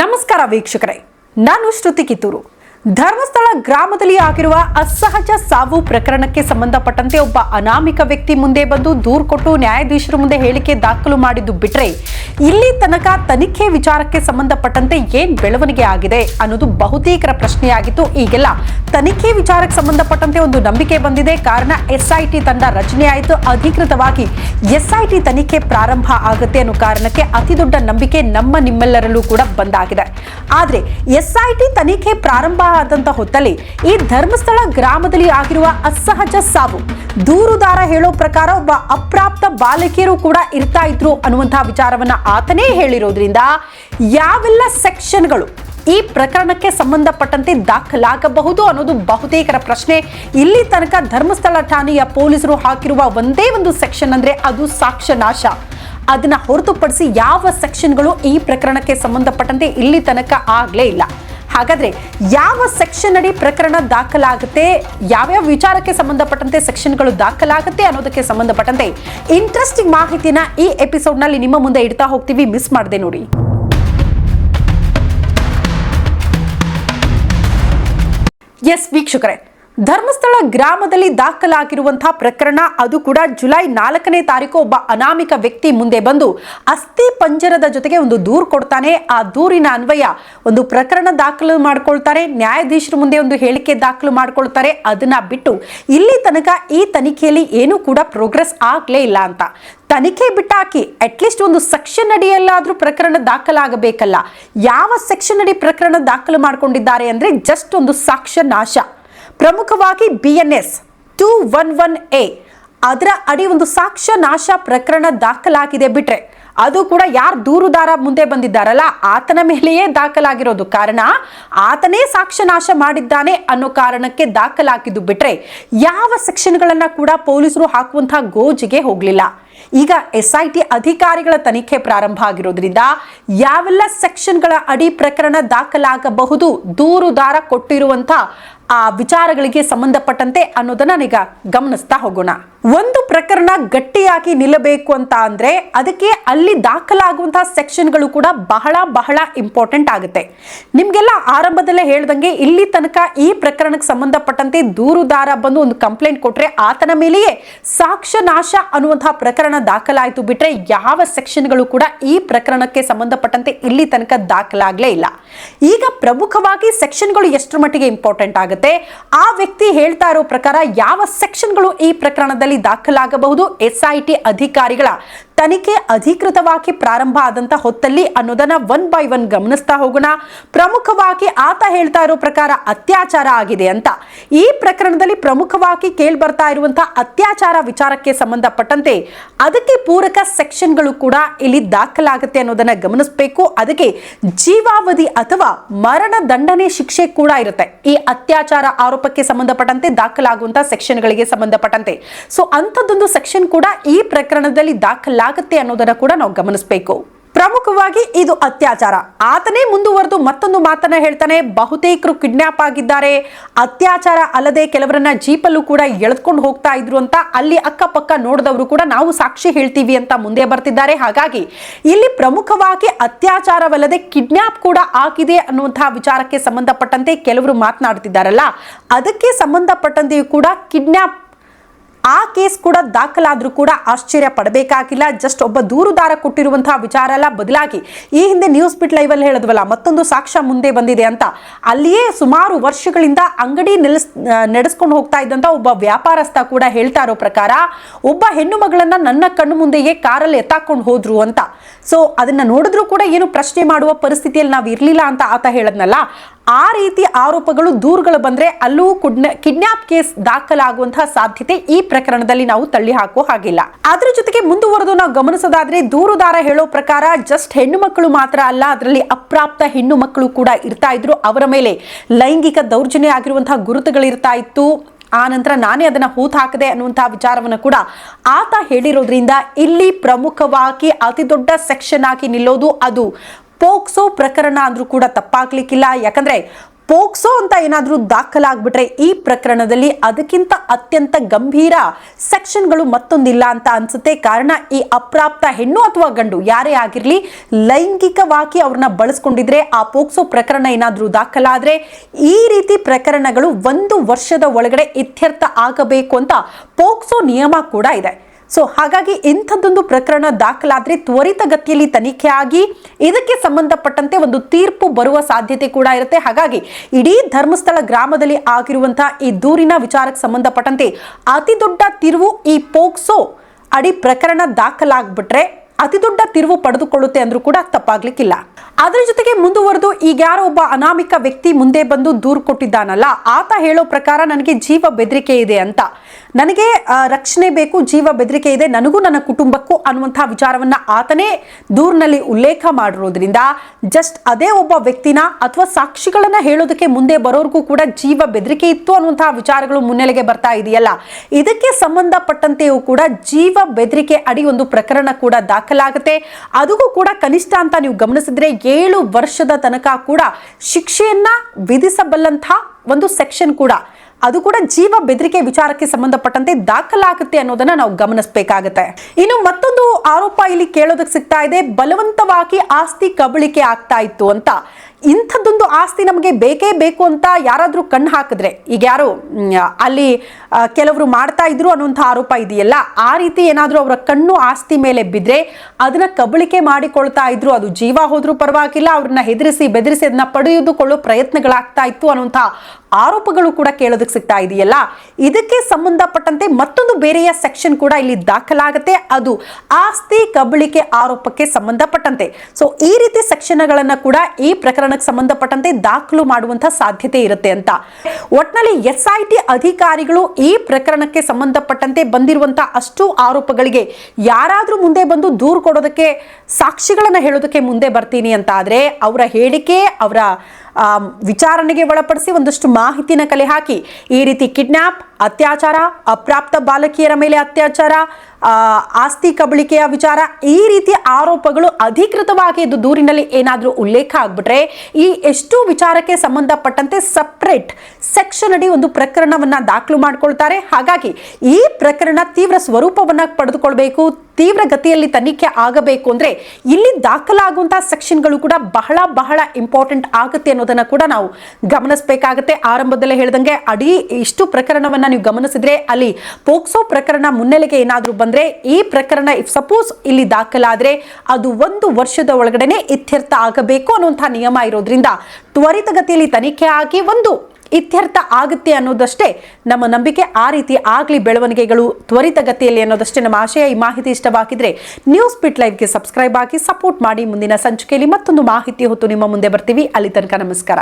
ನಮಸ್ಕಾರ ವೀಕ್ಷಕರೇ ನಾನು ಶ್ರುತಿ ಕಿತ್ತೂರು. ಧರ್ಮಸ್ಥಳ ಗ್ರಾಮದಲ್ಲಿ ಆಗಿರುವ ಅಸಹಜ ಸಾವು ಪ್ರಕರಣಕ್ಕೆ ಸಂಬಂಧಪಟ್ಟಂತೆ ಒಬ್ಬ ಅನಾಮಿಕ ವ್ಯಕ್ತಿ ಮುಂದೆ ಬಂದು ದೂರು ಕೊಟ್ಟು ನ್ಯಾಯಾಧೀಶರ ಮುಂದೆ ಹೇಳಿಕೆ ದಾಖಲು ಮಾಡಿದ್ದು ಬಿಟ್ರೆ ಇಲ್ಲಿ ತನಕ ತನಿಖೆ ವಿಚಾರಕ್ಕೆ ಸಂಬಂಧಪಟ್ಟಂತೆ ಏನ್ ಬೆಳವಣಿಗೆ ಆಗಿದೆ ಅನ್ನೋದು ಬಹುತೇಕರ ಪ್ರಶ್ನೆಯಾಗಿತ್ತು. ಈಗೆಲ್ಲ ತನಿಖೆ ವಿಚಾರಕ್ಕೆ ಸಂಬಂಧಪಟ್ಟಂತೆ ಒಂದು ನಂಬಿಕೆ ಬಂದಿದೆ. ಕಾರಣ ಎಸ್ಐಟಿ ತಂಡ ರಚನೆಯಾಯಿತು ಅಧಿಕೃತವಾಗಿ ಎಸ್ಐಟಿ ತನಿಖೆ ಪ್ರಾರಂಭ ಆಗುತ್ತೆ ಅನ್ನೋ ಕಾರಣಕ್ಕೆ ಅತಿ ದೊಡ್ಡ ನಂಬಿಕೆ ನಮ್ಮ ನಿಮ್ಮೆಲ್ಲರಲ್ಲೂ ಕೂಡ ಬಂದಾಗಿದೆ. ಆದ್ರೆ ಎಸ್ಐಟಿ ತನಿಖೆ ಪ್ರಾರಂಭ ಆದಂತ ಹೊತ್ತಲ್ಲಿ ಈ ಧರ್ಮಸ್ಥಳ ಗ್ರಾಮದಲ್ಲಿ ಆಗಿರುವ ಅಸಹಜ ಸಾವು. ದೂರುದಾರ ಹೇಳೋ ಪ್ರಕಾರ ಒಬ್ಬ ಅಪ್ರಾಪ್ತ ಬಾಲಕಿಯರು ಕೂಡ ಇರ್ತಾ ಇದ್ರು ಅನ್ನುವಂತಹ ವಿಚಾರವನ್ನ ಆತನೇ ಹೇಳಿರೋದ್ರಿಂದ ಯಾವೆಲ್ಲ ಸೆಕ್ಷನ್ಗಳು ಈ ಪ್ರಕರಣಕ್ಕೆ ಸಂಬಂಧಪಟ್ಟಂತೆ ದಾಖಲಾಗಬಹುದು ಅನ್ನೋದು ಬಹುತೇಕರ ಪ್ರಶ್ನೆ. ಇಲ್ಲಿ ತನಕ ಧರ್ಮಸ್ಥಳ ಠಾಣೆಯ ಪೊಲೀಸರು ಹಾಕಿರುವ ಒಂದೇ ಒಂದು ಸೆಕ್ಷನ್ ಅಂದ್ರೆ ಅದು ಸಾಕ್ಷ್ಯ ನಾಶ ಅದನ್ನ ಹೊರತುಪಡಿಸಿ ಯಾವ ಸೆಕ್ಷನ್ಗಳು ಈ ಪ್ರಕರಣಕ್ಕೆ ಸಂಬಂಧಪಟ್ಟಂತೆ ಇಲ್ಲಿ ತನಕ ಆಗ್ಲೇ ಇಲ್ಲ. ಹಾಗಾದ್ರೆ ಯಾವ ಸೆಕ್ಷನ್ ಅಡಿ ಪ್ರಕರಣ ದಾಖಲಾಗುತ್ತೆ? ಯಾವ್ಯಾವ ವಿಚಾರಕ್ಕೆ ಸಂಬಂಧಪಟ್ಟಂತೆ ಸೆಕ್ಷನ್ಗಳು ದಾಖಲಾಗುತ್ತೆ ಅನ್ನೋದಕ್ಕೆ ಸಂಬಂಧಪಟ್ಟಂತೆ ಇಂಟ್ರೆಸ್ಟಿಂಗ್ ಮಾಹಿತಿನ ಈ ಎಪಿಸೋಡ್ನಲ್ಲಿ ನಿಮ್ಮ ಮುಂದೆ ಇಡ್ತಾ ಹೋಗ್ತೀವಿ. ಮಿಸ್ ಮಾಡದೆ ನೋಡಿ. ಎಸ್ ವೀಕ್ಷಕರೇ ಧರ್ಮಸ್ಥಳ ಗ್ರಾಮದಲ್ಲಿ ದಾಖಲಾಗಿರುವಂತಹ ಪ್ರಕರಣ, ಅದು ಕೂಡ ಜುಲೈ ನಾಲ್ಕನೇ ತಾರೀಕು ಒಬ್ಬ ಅನಾಮಿಕ ವ್ಯಕ್ತಿ ಮುಂದೆ ಬಂದು ಅಸ್ಥಿ ಪಂಜರದ ಜೊತೆಗೆ ಒಂದು ದೂರು ಕೊಡ್ತಾನೆ. ಆ ದೂರಿನ ಅನ್ವಯ ಒಂದು ಪ್ರಕರಣ ದಾಖಲು ಮಾಡ್ಕೊಳ್ತಾರೆ, ನ್ಯಾಯಾಧೀಶರ ಮುಂದೆ ಒಂದು ಹೇಳಿಕೆ ದಾಖಲು ಮಾಡ್ಕೊಳ್ತಾರೆ. ಅದನ್ನ ಬಿಟ್ಟು ಇಲ್ಲಿ ತನಕ ಈ ತನಿಖೆಯಲ್ಲಿ ಏನೂ ಕೂಡ ಪ್ರೋಗ್ರೆಸ್ ಆಗಲೇ ಇಲ್ಲ ಅಂತ. ತನಿಖೆ ಬಿಟ್ಟಾಕಿ ಅಟ್ಲೀಸ್ಟ್ ಒಂದು ಸೆಕ್ಷನ್ ಅಡಿಯಲ್ಲಾದರೂ ಪ್ರಕರಣ ದಾಖಲಾಗಬೇಕಲ್ಲ. ಯಾವ ಸೆಕ್ಷನ್ ಅಡಿ ಪ್ರಕರಣ ದಾಖಲು ಮಾಡ್ಕೊಂಡಿದ್ದಾರೆ ಅಂದ್ರೆ ಜಸ್ಟ್ ಒಂದು ಸಾಕ್ಷ್ಯ ನಾಶ ಪ್ರಮುಖವಾಗಿ BNS N S two one one A ಅದರ ಅಡಿ ಒಂದು ಸಾಕ್ಷ್ಯ ನಾಶ ಪ್ರಕರಣ ದಾಖಲಾಗಿದೆ ಬಿಟ್ರೆ. ಅದು ಕೂಡ ಯಾರು ದೂರುದಾರ ಮುಂದೆ ಬಂದಿದ್ದಾರಲ್ಲ, ಆತನ ಮೇಲೆಯೇ ದಾಖಲಾಗಿರೋದು. ಕಾರಣ, ಆತನೇ ಸಾಕ್ಷ್ಯ ನಾಶ ಮಾಡಿದ್ದಾನೆ ಅನ್ನೋ ಕಾರಣಕ್ಕೆ ದಾಖಲಾಗಿದ್ದು ಬಿಟ್ರೆ, ಯಾವ ಸೆಕ್ಷನ್ಗಳನ್ನ ಕೂಡ ಪೊಲೀಸರು ಹಾಕುವಂತಹ ಗೋಜಿಗೆ ಹೋಗಲಿಲ್ಲ. ಈಗ ಎಸ್ ಐ ಅಧಿಕಾರಿಗಳ ತನಿಖೆ ಪ್ರಾರಂಭ ಆಗಿರೋದ್ರಿಂದ ಯಾವೆಲ್ಲ ಸೆಕ್ಷನ್ಗಳ ಅಡಿ ಪ್ರಕರಣ ದಾಖಲಾಗಬಹುದು, ದೂರುದಾರ ಕೊಟ್ಟಿರುವಂತ ಆ ವಿಚಾರಗಳಿಗೆ ಸಂಬಂಧಪಟ್ಟಂತೆ ಅನ್ನೋದನ್ನ ಈಗ ಗಮನಿಸ್ತಾ ಹೋಗೋಣ. ಒಂದು ಪ್ರಕರಣ ಗಟ್ಟಿಯಾಗಿ ನಿಲ್ಲಬೇಕು ಅಂತ ಅಂದ್ರೆ ಅದಕ್ಕೆ ಅಲ್ಲಿ ದಾಖಲಾಗುವಂತಹ ಸೆಕ್ಷನ್ಗಳು ಕೂಡ ಬಹಳ ಬಹಳ ಇಂಪಾರ್ಟೆಂಟ್ ಆಗುತ್ತೆ. ನಿಮ್ಗೆಲ್ಲ ಆರಂಭದಲ್ಲೇ ಹೇಳ್ದಂಗೆ ಇಲ್ಲಿ ತನಕ ಈ ಪ್ರಕರಣಕ್ಕೆ ಸಂಬಂಧಪಟ್ಟಂತೆ ದೂರುದಾರ ಬಂದು ಒಂದು ಕಂಪ್ಲೇಂಟ್ ಕೊಟ್ರೆ ಆತನ ಮೇಲೆಯೇ ಸಾಕ್ಷ್ಯ ನಾಶ ಅನ್ನುವಂತಹ ಪ್ರಕರಣ ದಾಖಲಾಯಿತು ಬಿಟ್ರೆ ಯಾವ ಸೆಕ್ಷನ್ಗಳು ಕೂಡ ಈ ಪ್ರಕರಣಕ್ಕೆ ಸಂಬಂಧಪಟ್ಟಂತೆ ಇಲ್ಲಿ ತನಕ ದಾಖಲಾಗಲೇ ಇಲ್ಲ. ಈಗ ಪ್ರಮುಖವಾಗಿ ಸೆಕ್ಷನ್ಗಳು ಎಷ್ಟರ ಮಟ್ಟಿಗೆ ಇಂಪಾರ್ಟೆಂಟ್ ಆಗುತ್ತೆ? ಆ ವ್ಯಕ್ತಿ ಹೇಳ್ತಾ ಇರೋ ಪ್ರಕಾರ ಯಾವ ಸೆಕ್ಷನ್ಗಳು ಈ ಪ್ರಕರಣದಲ್ಲಿ ದಾಖಲಾಗಬಹುದು ಎಸ್ ಎಸ್ಐಟಿ ಅಧಿಕಾರಿಗಳ ತನಿಖೆ ಅಧಿಕೃತವಾಗಿ ಪ್ರಾರಂಭ ಆದಂತ ಹೊತ್ತಲ್ಲಿ ಅನ್ನೋದನ್ನ ಒನ್ ಬೈ ಒನ್ ಗಮನಿಸ್ತಾ ಹೋಗೋಣ. ಪ್ರಮುಖವಾಗಿ ಆತ ಹೇಳ್ತಾ ಇರೋ ಪ್ರಕಾರ ಅತ್ಯಾಚಾರ ಆಗಿದೆ ಅಂತ. ಈ ಪ್ರಕರಣದಲ್ಲಿ ಪ್ರಮುಖವಾಗಿ ಕೇಳಿ ಬರ್ತಾ ಇರುವಂತಹ ಅತ್ಯಾಚಾರ ವಿಚಾರಕ್ಕೆ ಸಂಬಂಧಪಟ್ಟಂತೆ ಅದಕ್ಕೆ ಪೂರಕ ಸೆಕ್ಷನ್ಗಳು ಕೂಡ ಇಲ್ಲಿ ದಾಖಲಾಗುತ್ತೆ ಅನ್ನೋದನ್ನ ಗಮನಿಸಬೇಕು. ಅದಕ್ಕೆ ಜೀವಾವಧಿ ಅಥವಾ ಮರಣ ದಂಡನೆ ಶಿಕ್ಷೆ ಕೂಡ ಇರುತ್ತೆ. ಈ ಅತ್ಯಾಚಾರ ಆರೋಪಕ್ಕೆ ಸಂಬಂಧಪಟ್ಟಂತೆ ದಾಖಲಾಗುವಂತಹ ಸೆಕ್ಷನ್ಗಳಿಗೆ ಸಂಬಂಧಪಟ್ಟಂತೆ. ಸೊ ಅಂಥದ್ದೊಂದು ಸೆಕ್ಷನ್ ಕೂಡ ಈ ಪ್ರಕರಣದಲ್ಲಿ ದಾಖಲಾಗುತ್ತೆ ಅನ್ನೋದನ್ನ ಕೂಡ ನಾವು ಗಮನಿಸಬೇಕು. ಪ್ರಮುಖವಾಗಿ ಇದು ಅತ್ಯಾಚಾರ. ಆತನೇ ಮುಂದುವರೆದು ಮತ್ತೊಂದು ಮಾತನ್ನ ಹೇಳ್ತಾನೆ, ಬಹುತೇಕರು ಕಿಡ್ನಾಪ್ ಆಗಿದ್ದಾರೆ. ಅತ್ಯಾಚಾರ ಅಲ್ಲದೆ ಕೆಲವರನ್ನ ಜೀಪಲ್ಲೂ ಕೂಡ ಎಳೆದುಕೊಂಡು ಹೋಗ್ತಾ ಇದ್ರು ಅಂತ ಅಲ್ಲಿ ಅಕ್ಕಪಕ್ಕ ನೋಡಿದವರು ಕೂಡ ನಾವು ಸಾಕ್ಷಿ ಹೇಳ್ತೀವಿ ಅಂತ ಮುಂದೆ ಬರ್ತಿದ್ದಾರೆ. ಹಾಗಾಗಿ ಇಲ್ಲಿ ಪ್ರಮುಖವಾಗಿ ಅತ್ಯಾಚಾರವಲ್ಲದೆ ಕಿಡ್ನಾಪ್ ಕೂಡ ಆಗಿದೆ ಅನ್ನುವಂತಹ ವಿಚಾರಕ್ಕೆ ಸಂಬಂಧಪಟ್ಟಂತೆ ಕೆಲವರು ಮಾತನಾಡ್ತಿದ್ದಾರಲ್ಲ. ಅದಕ್ಕೆ ಸಂಬಂಧಪಟ್ಟಂತೆಯೂ ಕೂಡ ಕಿಡ್ನಾಪ್ ಆ ಕೇಸ್ ಕೂಡ ದಾಖಲಾದ್ರೂ ಕೂಡ ಆಶ್ಚರ್ಯ ಪಡಬೇಕಾಗಿಲ್ಲ. ಜಸ್ಟ್ ಒಬ್ಬ ದೂರುದಾರ ಕೊಟ್ಟಿರುವಂತಹ ವಿಚಾರ ಎಲ್ಲ ಬದಲಾಗಿ ಈ ಹಿಂದೆ ನ್ಯೂಸ್ ಬಿಟ್ ಲೈವ್ ಅಲ್ಲಿ ಹೇಳಿದ್ವಲ್ಲ, ಮತ್ತೊಂದು ಸಾಕ್ಷ್ಯ ಮುಂದೆ ಬಂದಿದೆ ಅಂತ. ಅಲ್ಲಿಯೇ ಸುಮಾರು ವರ್ಷಗಳಿಂದ ಅಂಗಡಿ ನೆಲೆಸ್ ನಡೆಸ್ಕೊಂಡು ಹೋಗ್ತಾ ಇದ್ದಂತ ಒಬ್ಬ ವ್ಯಾಪಾರಸ್ಥ ಕೂಡ ಹೇಳ್ತಾ ಇರೋ ಪ್ರಕಾರ, ಒಬ್ಬ ಹೆಣ್ಣು ಮಗಳನ್ನ ನನ್ನ ಕಣ್ಣು ಮುಂದೆಯೇ ಕಾರಲ್ಲಿ ಎತ್ತಾಕೊಂಡು ಹೋದ್ರು ಅಂತ. ಸೊ ಅದನ್ನ ನೋಡಿದ್ರು ಕೂಡ ಏನು ಪ್ರಶ್ನೆ ಮಾಡುವ ಪರಿಸ್ಥಿತಿಯಲ್ಲಿ ನಾವು ಇರ್ಲಿಲ್ಲ ಅಂತ ಆತ ಹೇಳದ್ನಲ್ಲ. ಆ ರೀತಿ ಆರೋಪಗಳು ದೂರುಗಳು ಬಂದರೆ ಅಲ್ಲೂ ಕಿಡ್ನಾಪ್ ಕೇಸ್ ದಾಖಲಾಗುವಂತಹ ಸಾಧ್ಯತೆ ಈ ಪ್ರಕರಣದಲ್ಲಿ ನಾವು ತಳ್ಳಿ ಹಾಕುವ ಹಾಗಿಲ್ಲ. ಅದರ ಜೊತೆಗೆ ಮುಂದುವರೆದು ನಾವು ಗಮನಿಸೋದಾದ್ರೆ ದೂರುದಾರ ಹೇಳೋ ಪ್ರಕಾರ ಜಸ್ಟ್ ಹೆಣ್ಣು ಮಕ್ಕಳು ಮಾತ್ರ ಅಲ್ಲ, ಅದರಲ್ಲಿ ಅಪ್ರಾಪ್ತ ಹೆಣ್ಣು ಮಕ್ಕಳು ಕೂಡ ಇರ್ತಾ ಇದ್ರು. ಅವರ ಮೇಲೆ ಲೈಂಗಿಕ ದೌರ್ಜನ್ಯ ಆಗಿರುವಂತಹ ಗುರುತುಗಳಿರ್ತಾ ಇತ್ತು. ಆ ನಂತರ ನಾನೇ ಅದನ್ನ ಹೂತ್ ಹಾಕದೆ ಅನ್ನುವಂತಹ ವಿಚಾರವನ್ನು ಕೂಡ ಆತ ಹೇಳಿರೋದ್ರಿಂದ ಇಲ್ಲಿ ಪ್ರಮುಖವಾಗಿ ಅತಿ ದೊಡ್ಡ ಸೆಕ್ಷನ್ ಆಗಿ ನಿಲ್ಲೋದು ಅದು. ಪೋಕ್ಸೋ ಪ್ರಕರಣ ಅಂದ್ರೂ ಕೂಡ ತಪ್ಪಾಗ್ಲಿಕ್ಕಿಲ್ಲ. ಯಾಕಂದ್ರೆ ಪೋಕ್ಸೋ ಅಂತ ಏನಾದರೂ ದಾಖಲಾಗ್ಬಿಟ್ರೆ ಈ ಪ್ರಕರಣದಲ್ಲಿ ಅದಕ್ಕಿಂತ ಅತ್ಯಂತ ಗಂಭೀರ ಸೆಕ್ಷನ್ಗಳು ಮತ್ತೊಂದಿಲ್ಲ ಅಂತ ಅನ್ಸುತ್ತೆ. ಕಾರಣ ಈ ಅಪ್ರಾಪ್ತ ಹೆಣ್ಣು ಅಥವಾ ಗಂಡು ಯಾರೇ ಆಗಿರಲಿ ಲೈಂಗಿಕವಾಗಿ ಅವ್ರನ್ನ ಬಳಸ್ಕೊಂಡಿದ್ರೆ ಆ ಪೋಕ್ಸೋ ಪ್ರಕರಣ ಏನಾದರೂ ದಾಖಲಾದ್ರೆ ಈ ರೀತಿ ಪ್ರಕರಣಗಳು ಒಂದು ವರ್ಷದ ಒಳಗಡೆ ಇತ್ಯರ್ಥ ಆಗಬೇಕು ಅಂತ ಪೋಕ್ಸೋ ನಿಯಮ ಕೂಡ ಇದೆ. ಸೊ ಹಾಗಾಗಿ ಇಂಥದ್ದೊಂದು ಪ್ರಕರಣ ದಾಖಲಾದ್ರೆ ತ್ವರಿತಗತಿಯಲ್ಲಿ ತನಿಖೆ ಆಗಿ ಇದಕ್ಕೆ ಸಂಬಂಧಪಟ್ಟಂತೆ ಒಂದು ತೀರ್ಪು ಬರುವ ಸಾಧ್ಯತೆ ಕೂಡ ಇರುತ್ತೆ. ಹಾಗಾಗಿ ಇಡೀ ಧರ್ಮಸ್ಥಳ ಗ್ರಾಮದಲ್ಲಿ ಆಗಿರುವಂತಹ ಈ ದೂರಿನ ವಿಚಾರಕ್ಕೆ ಸಂಬಂಧಪಟ್ಟಂತೆ ಅತಿ ದೊಡ್ಡ ತಿರುವು ಈ ಪೋಕ್ಸೋ ಅಡಿ ಪ್ರಕರಣ ದಾಖಲಾಗ್ಬಿಟ್ರೆ ಅತಿ ದೊಡ್ಡ ತಿರುವು ಪಡೆದುಕೊಳ್ಳುತ್ತೆ ಅಂದ್ರೂ ಕೂಡ ತಪ್ಪಾಗ್ಲಿಕ್ಕಿಲ್ಲ. ಅದರ ಜೊತೆಗೆ ಮುಂದುವರೆದು ಈಗ ಯಾರೋ ಒಬ್ಬ ಅನಾಮಿಕ ವ್ಯಕ್ತಿ ಮುಂದೆ ಬಂದು ದೂರು ಕೊಟ್ಟಿದ್ದಾನಲ್ಲ, ಆತ ಹೇಳೋ ಪ್ರಕಾರ ನನಗೆ ಜೀವ ಬೆದರಿಕೆ ಇದೆ ಅಂತ. ನನಗೆ ರಕ್ಷಣೆ ಬೇಕು, ಜೀವ ಬೆದರಿಕೆ ಇದೆ, ನನಗೂ ನನ್ನ ಕುಟುಂಬಕ್ಕೂ ಅನ್ನುವಂತಹ ವಿಚಾರವನ್ನ ಆತನೇ ದೂರಿನಲ್ಲಿ ಉಲ್ಲೇಖ ಮಾಡಿರೋದ್ರಿಂದ, ಜಸ್ಟ್ ಅದೇ ಒಬ್ಬ ವ್ಯಕ್ತಿನ ಅಥವಾ ಸಾಕ್ಷಿಗಳನ್ನ ಹೇಳೋದಕ್ಕೆ ಮುಂದೆ ಬರೋರ್ಗೂ ಕೂಡ ಜೀವ ಬೆದರಿಕೆ ಇತ್ತು ಅನ್ನುವಂತಹ ವಿಚಾರಗಳು ಮುನ್ನೆಲೆಗೆ ಬರ್ತಾ ಇದೆಯಲ್ಲ. ಇದಕ್ಕೆ ಸಂಬಂಧಪಟ್ಟಂತೆಯೂ ಕೂಡ ಜೀವ ಬೆದರಿಕೆ ಅಡಿ ಒಂದು ಪ್ರಕರಣ ಕೂಡ ದಾಖಲಾಗುತ್ತೆ. ಅದಕ್ಕೂ ಕೂಡ ಕನಿಷ್ಠ ಅಂತ ನೀವು ಗಮನಿಸಿದ್ರೆ ಏಳು ವರ್ಷದ ತನಕ ಕೂಡ ಶಿಕ್ಷೆಯನ್ನ ವಿಧಿಸಬಲ್ಲಂತಹ ಒಂದು ಸೆಕ್ಷನ್ ಕೂಡ. ಅದು ಕೂಡ ಜೀವ ಬೆದರಿಕೆ ವಿಚಾರಕ್ಕೆ ಸಂಬಂಧಪಟ್ಟಂತೆ ದಾಖಲಾಗುತ್ತೆ ಅನ್ನೋದನ್ನ ನಾವು ಗಮನಿಸಬೇಕಾಗುತ್ತೆ. ಇನ್ನು ಮತ್ತೊಂದು ಆರೋಪ ಇಲ್ಲಿ ಕೇಳೋದಕ್ಕೆ ಸಿಗ್ತಾ ಇದೆ. ಬಲವಂತವಾಗಿ ಆಸ್ತಿ ಕಬಳಿಕೆ ಆಗ್ತಾ ಇತ್ತು ಅಂತ. ಇಂಥದ್ದೊಂದು ಆಸ್ತಿ ನಮಗೆ ಬೇಕೇ ಬೇಕು ಅಂತ ಯಾರಾದರೂ ಕಣ್ಣು ಹಾಕಿದ್ರೆ, ಈಗ ಯಾರು ಅಲ್ಲಿ ಕೆಲವರು ಮಾಡ್ತಾ ಇದ್ರು ಅನ್ನುವಂಥ ಆರೋಪ ಇದೆಯಲ್ಲ, ಆ ರೀತಿ ಏನಾದರೂ ಅವರ ಕಣ್ಣು ಆಸ್ತಿ ಮೇಲೆ ಬಿದ್ದರೆ ಅದನ್ನು ಕಬಳಿಕೆ ಮಾಡಿಕೊಳ್ತಾ ಇದ್ರು, ಅದು ಜೀವ ಹೋದರೂ ಪರವಾಗಿಲ್ಲ, ಅವ್ರನ್ನ ಹೆದರಿಸಿ ಬೆದರಿಸಿ ಅದನ್ನ ಪಡೆದುಕೊಳ್ಳೋ ಪ್ರಯತ್ನಗಳಾಗ್ತಾ ಇತ್ತು ಅನ್ನುವಂಥ ಆರೋಪಗಳು ಕೂಡ ಕೇಳೋದಕ್ಕೆ ಸಿಗ್ತಾ ಇದೆಯಲ್ಲ. ಇದಕ್ಕೆ ಸಂಬಂಧಪಟ್ಟಂತೆ ಮತ್ತೊಂದು ಬೇರೆಯ ಸೆಕ್ಷನ್ ಕೂಡ ಇಲ್ಲಿ ದಾಖಲಾಗುತ್ತೆ. ಅದು ಆಸ್ತಿ ಕಬಳಿಕೆ ಆರೋಪಕ್ಕೆ ಸಂಬಂಧಪಟ್ಟಂತೆ. ಸೊ ಈ ರೀತಿ ಸೆಕ್ಷನ್ಗಳನ್ನು ಕೂಡ ಈ ಪ್ರಕರಣಕ್ಕೆ ಸಂಬಂಧಪಟ್ಟಂತೆ ದಾಖಲು ಮಾಡುವಂತಹ ಸಾಧ್ಯತೆ ಇರುತ್ತೆ ಅಂತ. ಒಟ್ನಲ್ಲಿ ಎಸ್ ಐ ಟಿ ಅಧಿಕಾರಿಗಳು ಈ ಪ್ರಕರಣಕ್ಕೆ ಸಂಬಂಧಪಟ್ಟಂತೆ ಬಂದಿರುವಂತಹ ಅಷ್ಟು ಆರೋಪಗಳಿಗೆ ಯಾರಾದರೂ ಮುಂದೆ ಬಂದು ದೂರು ಕೊಡೋದಕ್ಕೆ ಸಾಕ್ಷಿಗಳನ್ನು ಹೇಳೋದಕ್ಕೆ ಮುಂದೆ ಬರ್ತೀನಿ ಅಂತ ಆದ್ರೆ ಅವರ ಹೇಳಿಕೆ, ಅವರ ವಿಚಾರಣೆಗೆ ಒಳಪಡಿಸಿ ಒಂದಷ್ಟು ಮಾಹಿತಿನ ಕಲೆ ಹಾಕಿ. ಈ ರೀತಿ ಕಿಡ್ನಾಪ್, ಅತ್ಯಾಚಾರ, ಅಪ್ರಾಪ್ತ ಬಾಲಕಿಯರ ಮೇಲೆ ಅತ್ಯಾಚಾರ ಆಸ್ತಿ ಕಬಳಿಕೆಯ ವಿಚಾರ, ಈ ರೀತಿ ಆರೋಪಗಳು ಅಧಿಕೃತವಾಗಿ ಇದು ದೂರಿನಲ್ಲಿ ಏನಾದರೂ ಉಲ್ಲೇಖ ಆಗ್ಬಿಟ್ರೆ, ಈ ಎಷ್ಟು ವಿಚಾರಕ್ಕೆ ಸಂಬಂಧಪಟ್ಟಂತೆ ಸಪ್ರೇಟ್ ಸೆಕ್ಷನ್ ಅಡಿ ಒಂದು ಪ್ರಕರಣವನ್ನು ದಾಖಲು ಮಾಡಿಕೊಳ್ತಾರೆ. ಹಾಗಾಗಿ ಈ ಪ್ರಕರಣ ತೀವ್ರ ಸ್ವರೂಪವನ್ನು ಪಡೆದುಕೊಳ್ಬೇಕು. ತೀವ್ರ ಗತಿಯಲ್ಲಿ ತನಿಖೆ ಆಗಬೇಕು ಅಂದ್ರೆ ಇಲ್ಲಿ ದಾಖಲಾಗುವಂತಹ ಸೆಕ್ಷನ್ಗಳು ಕೂಡ ಬಹಳ ಬಹಳ ಇಂಪಾರ್ಟೆಂಟ್ ಆಗುತ್ತೆ ಅನ್ನೋದನ್ನ ಕೂಡ ನಾವು ಗಮನಿಸಬೇಕಾಗತ್ತೆ. ಆರಂಭದಲ್ಲೇ ಹೇಳ್ದಂಗೆ ಅಡಿ ಇಷ್ಟು ಪ್ರಕರಣವನ್ನ ನೀವು ಗಮನಿಸಿದ್ರೆ ಅಲ್ಲಿ ಪೋಕ್ಸೋ ಪ್ರಕರಣ ಮುನ್ನೆಲೆಗೆ ಏನಾದರೂ ಬಂದ್ರೆ ಈ ಪ್ರಕರಣ ಇಫ್ ಸಪೋಸ್ ಇಲ್ಲಿ ದಾಖಲಾದರೆ ಅದು ಒಂದು ವರ್ಷದ ಒಳಗಡೆನೆ ಇತ್ಯರ್ಥ ಆಗಬೇಕು ಅನ್ನುವಂಥ ನಿಯಮ ಇರೋದ್ರಿಂದ ತ್ವರಿತಗತಿಯಲ್ಲಿ ತನಿಖೆ ಆಗಿ ಒಂದು ಇತ್ಯರ್ಥ ಆಗುತ್ತೆ ಅನ್ನೋದಷ್ಟೇ ನಮ್ಮ ನಂಬಿಕೆ ಆ ರೀತಿ ಆಗಲಿ ಬೆಳವಣಿಗೆಗಳು ತ್ವರಿತಗತಿಯಲ್ಲಿ ಅನ್ನೋದಷ್ಟೇ ನಮ್ಮ ಆಶಯ. ಈ ಮಾಹಿತಿ ಇಷ್ಟವಾಗಿದ್ರೆ ನ್ಯೂಸ್ ಪಿಟ್ ಲೈವ್ಗೆ ಸಬ್ಸ್ಕ್ರೈಬ್ ಆಗಿ ಸಪೋರ್ಟ್ ಮಾಡಿ ಮುಂದಿನ ಸಂಚಿಕೆಯಲ್ಲಿ ಮತ್ತೊಂದು ಮಾಹಿತಿ ಹೊತ್ತು ನಿಮ್ಮ ಮುಂದೆ ಬರ್ತೀವಿ. ಅಲ್ಲಿ ತನಕ ನಮಸ್ಕಾರ.